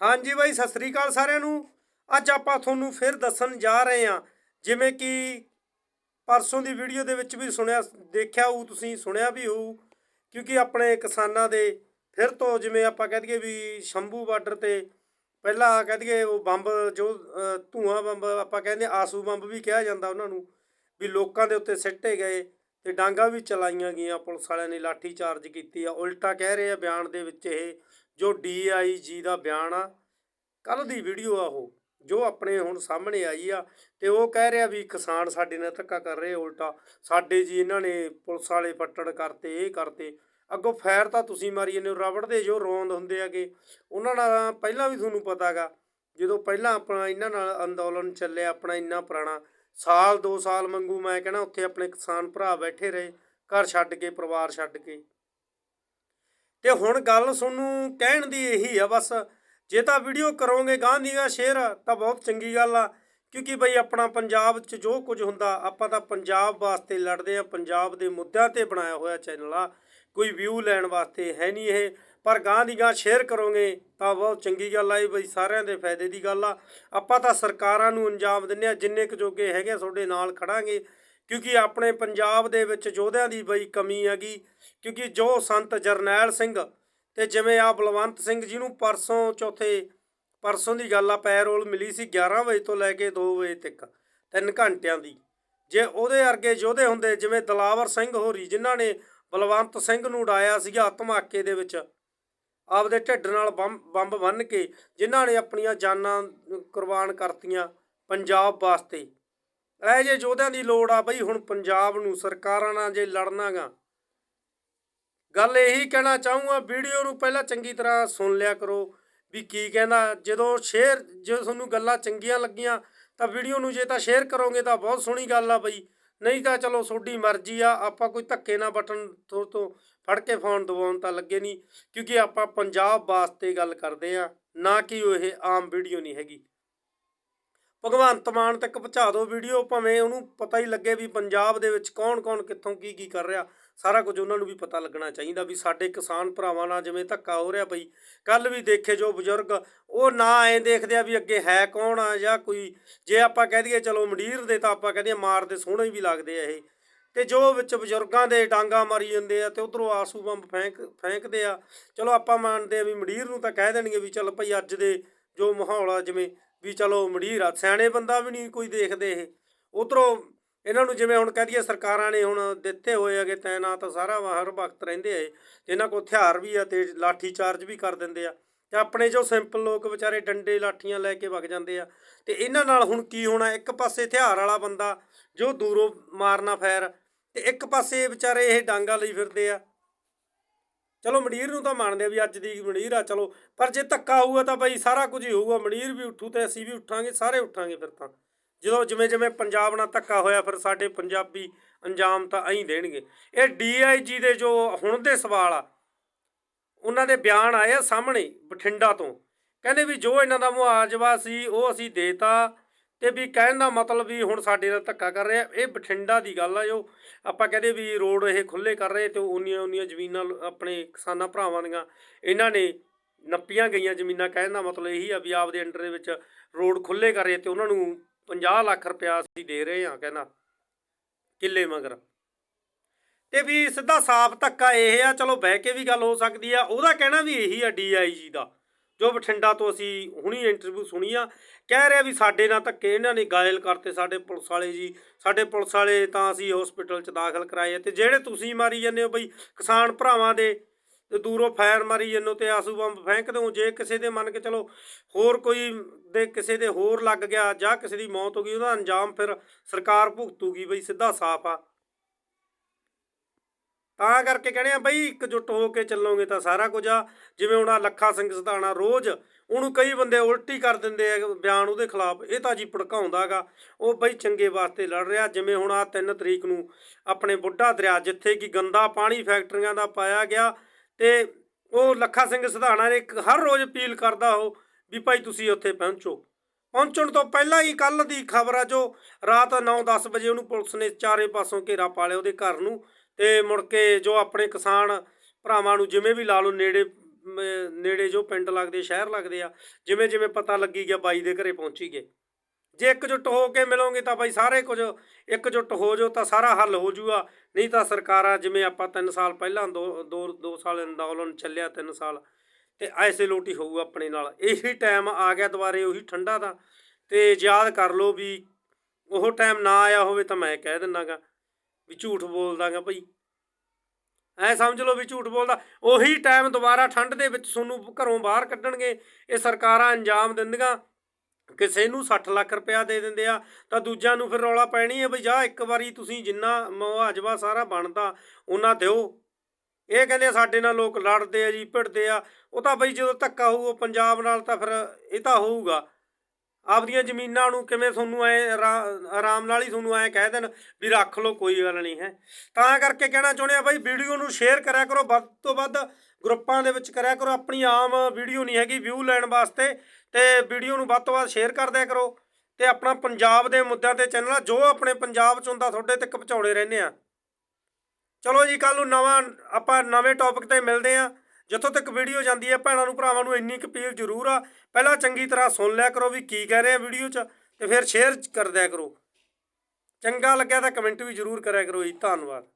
ਹਾਂਜੀ ਬਾਈ ਸਤਿ ਸ੍ਰੀ ਅਕਾਲ ਸਾਰਿਆਂ ਨੂੰ। ਅੱਜ ਆਪਾਂ ਤੁਹਾਨੂੰ ਫਿਰ ਦੱਸਣ ਜਾ ਰਹੇ ਹਾਂ ਜਿਵੇਂ ਕਿ ਪਰਸੋਂ ਦੀ ਵੀਡੀਓ ਦੇ ਵਿੱਚ ਵੀ ਸੁਣਿਆ ਦੇਖਿਆ ਹੋਊ ਤੁਸੀਂ ਸੁਣਿਆ ਵੀ ਹੋਊ ਕਿਉਂਕਿ ਆਪਣੇ ਕਿਸਾਨਾਂ ਦੇ ਫਿਰ ਤੋਂ ਜਿਵੇਂ ਆਪਾਂ ਕਹਿ ਦਈਏ ਵੀ ਸ਼ੰਭੂ ਬਾਰਡਰ ਤੇ ਪਹਿਲਾਂ ਕਹਿ ਦਈਏ ਉਹ ਬੰਬ ਜੋ ਅ, ਧੂਆਂ ਬੰਬ ਆਪਾਂ ਕਹਿੰਦੇ ਆਸੂ ਬੰਬ ਵੀ ਕਿਹਾ ਜਾਂਦਾ ਉਹਨਾਂ ਨੂੰ ਵੀ ਲੋਕਾਂ ਦੇ ਉੱਤੇ ਸਿੱਟੇ ਗਏ। ਤੇ ਡਾਂਗਾ ਵੀ ਚਲਾਈਆਂ ਗਈਆਂ, ਪੁਲਿਸ ਵਾਲਿਆਂ ਨੇ ਲਾਠੀ ਚਾਰਜ ਕੀਤੀ ਆ। ਉਲਟਾ ਕਹਿ ਰਹੇ ਆ ਬਿਆਨ ਦੇ ਵਿੱਚ ਇਹ ਜੋ ਡੀਆਈਜੀ ਦਾ ਬਿਆਨ ਆ ਕੱਲ ਦੀ ਵੀਡੀਓ ਆ ਉਹ, ਜੋ ਆਪਣੇ ਹੁਣ ਸਾਹਮਣੇ ਆਈ ਆ ਤੇ ਉਹ ਕਹਿ ਰਿਹਾ ਵੀ ਕਿਸਾਨ ਸਾਡੇ ਨਾਲ ਧੱਕਾ ਕਰ ਰਹੇ ਉਲਟਾ, ਸਾਡੇ ਜੀ ਇਹਨਾਂ ਨੇ ਪੁਲਿਸ ਵਾਲੇ ਪੱਟੜ ਕਰਤੇ, ਇਹ ਕਰਤੇ। ਅੱਗੋਂ ਫੈਰ ਤਾਂ ਤੁਸੀਂ ਮਾਰੀ ਜਾਂਦੇ ਹੋ, ਰਬੜ ਦੇ ਜੋ ਰੋਂਦ ਹੁੰਦੇ ਆਗੇ ਉਹਨਾਂ ਨਾਲ ਪਹਿਲਾਂ ਵੀ ਤੁਹਾਨੂੰ ਪਤਾਗਾ ਜਦੋਂ ਪਹਿਲਾਂ ਆਪਣਾ ਇਹਨਾਂ ਨਾਲ ਅੰਦੋਲਨ ਚੱਲਿਆ, ਆਪਣਾ ਇੰਨਾ ਪੁਰਾਣਾ ਸਾਲ 2 ਸਾਲ ਮੰਗੂ ਮੈਂ ਕਹਿਣਾ ਉੱਥੇ ਆਪਣੇ ਕਿਸਾਨ ਭਰਾ ਬੈਠੇ ਰਹੇ, ਘਰ ਛੱਡ ਕੇ, ਪਰਿਵਾਰ ਛੱਡ ਕੇ। ਤੇ ਹੁਣ ਗੱਲ ਤੁਹਾਨੂੰ ਕਹਿਣ ਦੀ ਇਹੀ ਆ ਬਸ, ਜੇ ਤਾਂ ਵੀਡੀਓ ਕਰੋਗੇ ਗਾਂ ਦੀਆਂ ਸ਼ੇਅਰ ਤਾਂ ਬਹੁਤ ਚੰਗੀ ਗੱਲ ਆ, ਕਿਉਂਕਿ ਬਈ ਆਪਣਾ ਪੰਜਾਬ 'ਚ ਜੋ ਕੁਝ ਹੁੰਦਾ, ਆਪਾਂ ਤਾਂ ਪੰਜਾਬ ਵਾਸਤੇ ਲੜਦੇ ਆ, ਪੰਜਾਬ ਦੇ ਮੁੱਦਿਆਂ ਤੇ ਬਣਾਇਆ ਹੋਇਆ ਚੈਨਲ ਆ, ਕੋਈ ਵਿਊ ਲੈਣ ਵਾਸਤੇ ਹੈ ਨਹੀਂ ਇਹ। ਪਰ ਗਾਂ ਦੀ ਗਾਂ ਸ਼ੇਅਰ ਕਰੋਗੇ ਤਾਂ ਬਹੁਤ ਚੰਗੀ ਗੱਲ ਆ, ਇਹ ਬਈ ਸਾਰਿਆਂ ਦੇ ਫਾਇਦੇ ਦੀ ਗੱਲ ਆ। ਆਪਾਂ ਤਾਂ ਸਰਕਾਰਾਂ ਨੂੰ ਅੰਜਾਮ ਦਿੰਨੇ ਆ, ਜਿੰਨੇ ਕੁ ਜੋਗੇ ਹੈਗੇ ਆ ਤੁਹਾਡੇ ਨਾਲ ਖੜਾਂਗੇ, ਕਿਉਂਕਿ ਆਪਣੇ ਪੰਜਾਬ ਦੇ ਵਿੱਚ ਯੋਧਿਆਂ ਦੀ ਬਈ ਕਮੀ ਹੈਗੀ, ਕਿਉਂਕਿ ਜੋ ਸੰਤ ਜਰਨੈਲ ਸਿੰਘ ਤੇ ਜਿਵੇਂ ਆ ਬਲਵੰਤ ਸਿੰਘ ਜਿਹਨੂੰ ਪਰਸੋਂ ਚੌਥੇ, ਪਰਸੋਂ ਦੀ ਗੱਲ ਆ, ਪੈਰੋਲ ਮਿਲੀ ਸੀ 11 ਵਜੇ ਤੋਂ ਲੈ ਕੇ 2 ਵਜੇ ਤੱਕ 3 ਘੰਟਿਆਂ ਦੀ। ਜੇ ਉਹਦੇ ਵਰਗੇ ਯੋਧੇ ਹੁੰਦੇ, ਜਿਵੇਂ ਦਲਾਵਰ ਸਿੰਘ ਹੋਰੀ, ਜਿਨ੍ਹਾਂ ਨੇ ਬਲਵੰਤ ਸਿੰਘ ਨੂੰ ਉਡਾਇਆ ਸੀਗਾ ਧਮਾਕੇ ਦੇ ਵਿੱਚ ਆਪਦੇ ਢਿੱਡ ਨਾਲ ਬੰਬ ਬੰਬ ਬੰਨ ਕੇ ਜਿਨ੍ਹਾਂ ਨੇ ਆਪਣੀਆਂ ਜਾਨਾਂ ਕੁਰਬਾਨ ਕਰਤੀਆਂ ਪੰਜਾਬ ਵਾਸਤੇ। ਇਹ ਜੇ ਯੋਧਿਆਂ ਦੀ ਲੋੜ ਆ ਬਈ, ਹੁਣ ਪੰਜਾਬ ਨੂੰ ਸਰਕਾਰਾਂ ਨਾਲ ਜੇ ਲੜਨਾਗਾ ਗੱਲ ਇਹੀ ਕਹਿਣਾ ਚਾਹੂੰਗਾ, ਵੀਡੀਓ ਨੂੰ ਪਹਿਲਾਂ ਚੰਗੀ ਤਰ੍ਹਾਂ ਸੁਣ ਲਿਆ ਕਰੋ ਵੀ ਕੀ ਕਹਿੰਦਾ। ਜਦੋਂ ਸ਼ੇਅਰ, ਜੇ ਤੁਹਾਨੂੰ ਗੱਲਾਂ ਚੰਗੀਆਂ ਲੱਗੀਆਂ, ਤਾਂ ਵੀਡੀਓ ਨੂੰ ਜੇ ਤਾਂ ਸ਼ੇਅਰ ਕਰੋਗੇ ਤਾਂ ਬਹੁਤ ਸੋਹਣੀ ਗੱਲ ਆ ਬਈ। ਨਹੀਂ ਤਾਂ ਚਲੋ, ਤੁਹਾਡੀ ਮਰਜ਼ੀ ਆ, ਆਪਾਂ ਕੋਈ ਧੱਕੇ ਨਾਲ ਬਟਨ ਤੋਂ ਫੜ ਕੇ ਫੋਨ ਦਬਾਉਣ ਤਾਂ ਲੱਗੇ ਨਹੀਂ, ਕਿਉਂਕਿ ਆਪਾਂ ਪੰਜਾਬ ਵਾਸਤੇ ਗੱਲ ਕਰਦੇ ਆ ਨਾ ਕਿ ਉਹ ਇਹ ਆਮ ਵੀਡੀਓ ਨਹੀਂ ਹੈਗੀ। ਭਗਵੰਤ ਮਾਨ ਤੱਕ ਪਹੁੰਚਾ ਦਿਓ ਵੀਡੀਓ, ਭਾਵੇਂ ਉਹਨੂੰ ਪਤਾ ਹੀ ਲੱਗੇ ਵੀ ਪੰਜਾਬ ਦੇ ਵਿੱਚ ਕੌਣ-ਕੌਣ ਕਿੱਥੋਂ ਕੀ ਕੀ ਕਰ ਰਿਹਾ। ਸਾਰਾ ਕੁਝ ਉਹਨਾਂ ਨੂੰ ਵੀ ਪਤਾ ਲੱਗਣਾ ਚਾਹੀਦਾ ਵੀ ਸਾਡੇ ਕਿਸਾਨ ਭਰਾਵਾਂ ਨਾਲ ਜਿਵੇਂ ਧੱਕਾ ਹੋ ਰਿਹਾ ਬਈ ਕੱਲ ਵੀ ਦੇਖੇ ਜੋ ਬਜ਼ੁਰਗ, ਉਹ ਨਾ ਐ ਦੇਖਦੇ ਆ ਵੀ ਅੱਗੇ ਹੈ ਕੌਣ ਆ ਜਾਂ ਕੋਈ, ਜੇ ਆਪਾਂ ਕਹਿ ਦਈਏ ਚਲੋ ਮੰਡੀਰ ਦੇ ਤਾਂ ਆਪਾਂ ਕਹਦੇ ਮਾਰਦੇ ਸੋਹਣੇ ਵੀ ਲੱਗਦੇ ਆ ਇਹ। ਤੇ ਜੋ ਵਿੱਚ ਬਜ਼ੁਰਗਾਂ ਦੇ ਡਾਂਗਾ ਮਾਰੀ ਜਾਂਦੇ ਆ ਤੇ ਉਧਰੋਂ ਆਸੂ ਬੰਬ ਫੈਂਕ, ਫੈਂਕਦੇ ਆ। ਚਲੋ ਆਪਾਂ ਮੰਨਦੇ ਆ ਵੀ ਮਡੀਰ ਨੂੰ ਤਾਂ ਕਹਿ ਦੇਣਗੇ ਵੀ ਚੱਲ ਭਈ ਅੱਜ ਦੇ ਜੋ ਮਾਹੌਲ ਆ, ਜਿਵੇਂ ਵੀ ਚਲੋ ਮਡੀਰ ਆ, ਸਿਆਣੇ ਬੰਦਾ ਵੀ ਨਹੀਂ ਕੋਈ ਦੇਖਦੇ ਇਹ। ਉਧਰੋਂ ਇਹਨਾਂ ਨੂੰ ਜਿਵੇਂ ਹੁਣ ਕਹਿ ਦਈਏ ਸਰਕਾਰਾਂ ਨੇ ਹੁਣ ਦਿੱਤੇ ਹੋਏ ਹੈਗੇ ਤੈਨਾਤ ਸਾਰਾ ਹਰ ਵਕਤ ਰਹਿੰਦੇ ਆ ਇਹ। ਇਹਨਾਂ ਕੋਲ ਹਥਿਆਰ ਵੀ ਆ ਤੇ ਲਾਠੀ ਚਾਰਜ ਵੀ ਕਰ ਦਿੰਦੇ ਆ। ਤੇ ਆਪਣੇ ਜੋ ਸਿੰਪਲ ਲੋਕ ਵਿਚਾਰੇ ਡੰਡੇ ਲਾਠੀਆਂ ਲੈ ਕੇ ਵਗ ਜਾਂਦੇ ਆ। ਤੇ ਇਹਨਾਂ ਨਾਲ ਹੁਣ ਕੀ ਹੋਣਾ? ਇੱਕ ਪਾਸੇ ਹਥਿਆਰ ਵਾਲਾ ਬੰਦਾ ਜੋ ਦੂਰੋਂ ਮਾਰਨਾ ਫੈਰ ਤੇ ਇੱਕ ਪਾਸੇ ਵਿਚਾਰੇ ਇਹ ਡਾਂਗਾ ਲਈ ਫਿਰਦੇ ਆ। ਚਲੋ ਮੰਡੀਰ ਨੂੰ ਤਾਂ ਮੰਨਦੇ ਆ ਵੀ ਅੱਜ ਦੀ ਮੰਡੀਰ ਆ, ਚਲੋ, ਪਰ ਜੇ ਧੱਕਾ ਹੋਊਗਾ ਤਾਂ ਬਈ ਸਾਰਾ ਕੁਝ ਹੀ ਹੋਊਗਾ। ਮੰਡੀਰ ਵੀ ਉੱਠੂ ਤੇ ਅਸੀਂ ਵੀ ਉੱਠਾਂਗੇ, ਸਾਰੇ ਉੱਠਾਂਗੇ ਫਿਰ ਤਾਂ। ਜਦੋਂ ਜਿਵੇਂ ਜਿਵੇਂ ਪੰਜਾਬ ਨਾਲ ਧੱਕਾ ਹੋਇਆ ਫਿਰ ਸਾਡੇ ਪੰਜਾਬੀ ਅੰਜਾਮ ਤਾਂ ਐਂ ਦੇਣਗੇ। ਇਹ ਡੀਆਈਜੀ ਦੇ ਜੋ ਹੁਣ ਦੇ ਸਵਾਲ ਆ, ਉਹਨਾਂ ਦੇ ਬਿਆਨ ਆਏ ਆ ਸਾਹਮਣੇ ਬਠਿੰਡਾ ਤੋਂ। ਕਹਿੰਦੇ ਵੀ ਜੋ ਇਹਨਾਂ ਦਾ ਮੁਆਵਜ਼ਾ ਸੀ ਉਹ ਅਸੀਂ ਦੇਤਾ ਤੇ ਵੀ ਕਹਿਣ ਦਾ ਮਤਲਬ ਵੀ ਹੁਣ ਸਾਡੇ ਨਾਲ ਧੱਕਾ ਕਰ ਰਿਹਾ, ਇਹ ਬਠਿੰਡਾ ਦੀ ਗੱਲ ਆ ਜੋ। ਆਪਾਂ ਕਹਦੇ ਵੀ ਰੋਡ ਇਹ ਖੁੱਲੇ ਕਰ ਰਹੇ ਤੇ ਉਨੀਆਂ ਉਨੀਆਂ ਜ਼ਮੀਨਾਂ ਲ- ਆਪਣੇ ਕਿਸਾਨਾਂ ਭਰਾਵਾਂ ਦੀਆਂ, ਇਹਨਾਂ ਨੇ ਨੱਪੀਆਂ ਗਈਆਂ ਜ਼ਮੀਨਾਂ, ਕਹਿਣ ਦਾ ਮਤਲਬ ਇਹੀ ਆ ਵੀ ਆਪਦੇ ਅੰਡਰ ਦੇ ਵਿੱਚ ਰੋਡ ਖੁੱਲੇ ਕਰੇ ਰਹੇ ਤੇ ਉਹਨਾਂ ਨੂੰ 50 ਲੱਖ ਰੁਪਇਆ ਅਸੀਂ ਦੇ ਰਹੇ ਹਾਂ, ਕਹਿੰਦਾ, ਕਿੱਲੇ ਮਗਰ। ਤੇ ਵੀ ਸਿੱਧਾ ਸਾਫ਼ ਧੱਕਾ ਇਹ ਆ, ਚਲੋ ਬਹਿ ਕੇ ਵੀ ਗੱਲ ਹੋ ਸਕਦੀ ਆ, ਉਹਦਾ ਕਹਿਣਾ ਵੀ ਇਹੀ ਆ ਡੀਆਈਜੀ ਦਾ। ਜੋ ਬਠਿੰਡਾ ਤੋਂ ਅਸੀਂ ਹੁਣੀ ਇੰਟਰਵਿਊ ਸੁਣੀ ਆ, ਕਹਿ ਰਿਹਾ ਵੀ ਸਾਡੇ ਨਾਲ ਧੱਕੇ ਇਹਨਾਂ ਨੇ ਗਾਇਲ ਕਰਤੇ, ਸਾਡੇ ਪੁਲਿਸ ਵਾਲੇ ਜੀ, ਸਾਡੇ ਪੁਲਿਸ ਵਾਲੇ ਤਾਂ ਅਸੀਂ ਹਸਪੀਟਲ 'ਚ ਦਾਖਲ ਕਰਾਏ ਆ ਤੇ ਜਿਹੜੇ ਤੁਸੀਂ ਮਾਰੀ ਜਾਂਦੇ ਹੋ ਬਈ, ਕਿਸਾਨ ਭਰਾਵਾਂ ਦੇ, ਤੇ ਦੂਰੋਂ ਫਾਇਰ ਮਾਰੀ ਜਾਂਦੇ ਹੋ ਤੇ ਆਸੂ ਬੰਬ ਫੈਂਕਦੇ ਹੋ ਜੇ ਕਿਸੇ ਦੇ ਮੰਨ ਕੇ ਚਲੋ ਹੋਰ ਕੋਈ ਦੇ ਕਿਸੇ ਦੇ ਹੋਰ ਲੱਗ ਗਿਆ ਜਾਂ ਕਿਸੇ ਦੀ ਮੌਤ ਹੋ ਗਈ, ਉਹਦਾ ਅੰਜਾਮ ਫਿਰ ਸਰਕਾਰ ਭੁਗਤੂਗੀ ਬਈ, ਸਿੱਧਾ ਸਾਫ਼ ਆ। ਤਾਂ ਕਰਕੇ ਕਹਿੰਦੇ ਆ ਬਈ ਇਕਜੁੱਟ ਹੋ ਕੇ ਚੱਲੋਗੇ ਤਾਂ ਸਾਰਾ ਕੁਝ ਆ। ਜਿਵੇਂ ਹੁਣ ਆ ਲੱਖਾ ਸਿੰਘ ਸਧਾਣਾ ਰੋਜ਼ ਉਹਨੂੰ ਕਈ ਬੰਦੇ ਉਲਟੀ ਕਰ ਦਿੰਦੇ ਆ ਬਿਆਨ ਉਹਦੇ ਖਿਲਾਫ। ਇਹ ਤਾਂ ਜੀ ਭੜਕਾਉਂਦਾਗਾ ਉਹ ਬਈ ਚੰਗੇ ਵਾਸਤੇ ਲੜ ਰਿਹਾ। ਜਿਵੇਂ ਹੁਣ ਆ 3 ਤਰੀਕ ਨੂੰ ਆਪਣੇ ਬੁੱਢਾ ਦਰਿਆ ਜਿੱਥੇ ਕਿ ਗੰਦਾ ਪਾਣੀ ਫੈਕਟਰੀਆਂ ਦਾ ਪਾਇਆ ਗਿਆ ਤੇ ਉਹ ਲੱਖਾ ਸਿੰਘ ਸਧਾਣਾ ਨੇ ਹਰ ਰੋਜ਼ ਅਪੀਲ ਕਰਦਾ ਉਹ ਵੀ ਭਾਈ ਤੁਸੀਂ ਉੱਥੇ ਪਹੁੰਚੋ। ਪਹੁੰਚਣ ਤੋਂ ਪਹਿਲਾਂ ਹੀ ਕੱਲ ਦੀ ਖਬਰ ਆ ਜੋ ਰਾਤ 9-10 ਵਜੇ ਉਹਨੂੰ ਪੁਲਿਸ ਨੇ ਚਾਰੇ ਪਾਸੋਂ ਘੇਰਾ ਪਾ ਲਿਆ ਉਹਦੇ ਘਰ ਨੂੰ। ਤੇ ਮੁੜ ਕੇ ਜੋ ਆਪਣੇ ਕਿਸਾਨ ਭਰਾਵਾਂ ਨੂੰ ਜਿਵੇਂ ਵੀ ਲਾ ਲਓ ਨੇੜੇ ਨੇੜੇ ਜੋ ਪਿੰਡ ਲੱਗਦੇ, ਸ਼ਹਿਰ ਲੱਗਦੇ ਆ, ਜਿਵੇਂ ਜਿਵੇਂ ਪਤਾ ਲੱਗੀ ਗਿਆ ਬਾਈ ਦੇ ਘਰੇ ਪਹੁੰਚੀ ਗਏ। ਜੇ ਇਕਜੁੱਟ ਹੋ ਕੇ ਮਿਲੋਗੇ ਤਾਂ ਬਾਈ ਸਾਰੇ ਕੁਝ ਇਕਜੁੱਟ ਹੋ ਜਾਓ ਤਾਂ ਸਾਰਾ ਹੱਲ ਹੋ ਜੂਗਾ। ਨਹੀਂ ਤਾਂ ਸਰਕਾਰਾਂ ਜਿਵੇਂ ਆਪਾਂ 3 ਸਾਲ ਪਹਿਲਾਂ ਦੋ ਦੋ ਦੋ ਸਾਲ ਅੰਦੋਲਨ ਚੱਲਿਆ 3 ਸਾਲ, ਤੇ ਐਸੇ ਲੋਟੀ ਹੋਊ ਆਪਣੇ ਨਾਲ। ਇਹੀ ਟਾਈਮ ਆ ਗਿਆ ਦੁਬਾਰੇ, ਉਹੀ ਠੰਡਾ ਦਾ। ਤੇ ਯਾਦ ਕਰ ਲਓ ਵੀ ਉਹ ਟਾਈਮ ਨਾ ਆਇਆ ਹੋਵੇ ਤਾਂ ਮੈਂ ਕਹਿ ਦਿੰਨਾਗਾ ਵੀ ਝੂਠ ਬੋਲਦਾਗਾ ਭਈ। ਐ ਸਮਝ ਲਓ ਵੀ ਝੂਠ ਬੋਲਦਾ। ਉਹੀ ਟਾਈਮ ਦੁਬਾਰਾ ਠੰਡ ਦੇ ਵਿੱਚ ਤੁਹਾਨੂੰ ਘਰੋਂ ਬਾਹਰ ਕੱਢਣਗੇ, ਇਹ ਸਰਕਾਰਾਂ ਅੰਜਾਮ ਦਿੰਦੀਆਂ। ਕਿਸੇ ਨੂੰ 60 ਲੱਖ ਰੁਪਇਆ ਦੇ ਦਿੰਦੇ ਆ, ਤਾਂ ਦੂਜਿਆਂ ਨੂੰ ਫਿਰ ਰੌਲਾ ਪੈਣੀ ਹੈ ਬਈ ਜਾ ਇੱਕ ਵਾਰੀ ਤੁਸੀਂ ਜਿੰਨਾ ਮੁਆਵਜ਼ਾ ਸਾਰਾ ਬਣਦਾ, ਉਹਨਾਂ ਦਿਓ। ਇਹ ਕਹਿੰਦੇ ਸਾਡੇ ਨਾਲ ਲੋਕ ਲੜਦੇ ਆ ਜੀ, ਭਿੜਦੇ ਆ। ਉਹ ਤਾਂ ਬਈ ਜਦੋਂ ਧੱਕਾ ਹੋਊਗਾ ਪੰਜਾਬ ਨਾਲ ਤਾਂ ਫਿਰ ਇਹ ਤਾਂ ਹੋਊਗਾ। ਆਪਦੀਆਂ ਜ਼ਮੀਨਾਂ ਨੂੰ ਕਿਵੇਂ ਤੁਹਾਨੂੰ ਐ ਆਰਾਮ ਨਾਲ ਹੀ ਤੁਹਾਨੂੰ ਐ ਕਹਿ ਦੇਣ ਵੀ ਰੱਖ ਲਓ, ਕੋਈ ਗੱਲ ਨਹੀਂ ਹੈ। ਤਾਂ ਕਰਕੇ ਕਹਿਣਾ ਚਾਹੁੰਦੇ ਆ ਬਾਈ ਵੀਡੀਓ ਨੂੰ ਸ਼ੇਅਰ ਕਰਿਆ ਕਰੋ, ਵੱਧ ਤੋਂ ਵੱਧ ਗਰੁੱਪਾਂ ਦੇ ਵਿੱਚ ਕਰਿਆ ਕਰੋ। ਆਪਣੀ ਆਮ ਵੀਡੀਓ ਨਹੀਂ ਹੈਗੀ ਵਿਊ ਲੈਣ ਵਾਸਤੇ, ਤੇ ਵੀਡੀਓ ਨੂੰ ਵੱਧ ਤੋਂ ਵੱਧ ਸ਼ੇਅਰ ਕਰਦਿਆ ਕਰੋ। ਤੇ ਆਪਣਾ ਪੰਜਾਬ ਦੇ ਮੁੱਦਿਆਂ ਤੇ ਚੈਨਲ ਆ, ਜੋ ਆਪਣੇ ਪੰਜਾਬ ਚ ਹੁੰਦਾ, ਤੁਹਾਡੇ ਤੱਕ ਪਹੁੰਚਾਉਣੇ ਰਹਿੰਦੇ ਆ। ਚਲੋ ਜੀ ਕੱਲ ਨੂੰ ਨਵਾਂ, ਆਪਾਂ ਨਵੇਂ ਟੌਪਿਕ ਤੇ ਮਿਲਦੇ ਆ। ਜਿੱਥੋਂ ਤੱਕ ਵੀਡੀਓ ਜਾਂਦੀ ਹੈ, ਭੈਣਾਂ ਨੂੰ, ਭਰਾਵਾਂ ਨੂੰ ਇੰਨੀ ਕੁ ਅਪੀਲ ਜ਼ਰੂਰ ਆ। ਪਹਿਲਾਂ ਚੰਗੀ ਤਰ੍ਹਾਂ ਸੁਣ ਲਿਆ ਕਰੋ ਵੀ ਕੀ ਕਹਿ ਰਹੇ ਆ ਵੀਡੀਓ 'ਚ ਤੇ ਫਿਰ ਸ਼ੇਅਰ ਕਰ ਦਿਆ ਕਰੋ। ਚੰਗਾ ਲੱਗਿਆ ਤਾਂ ਕਮੈਂਟ ਵੀ ਜ਼ਰੂਰ ਕਰਿਆ ਕਰੋ ਜੀ। ਧੰਨਵਾਦ।